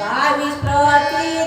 बावीस प्रती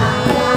Yeah.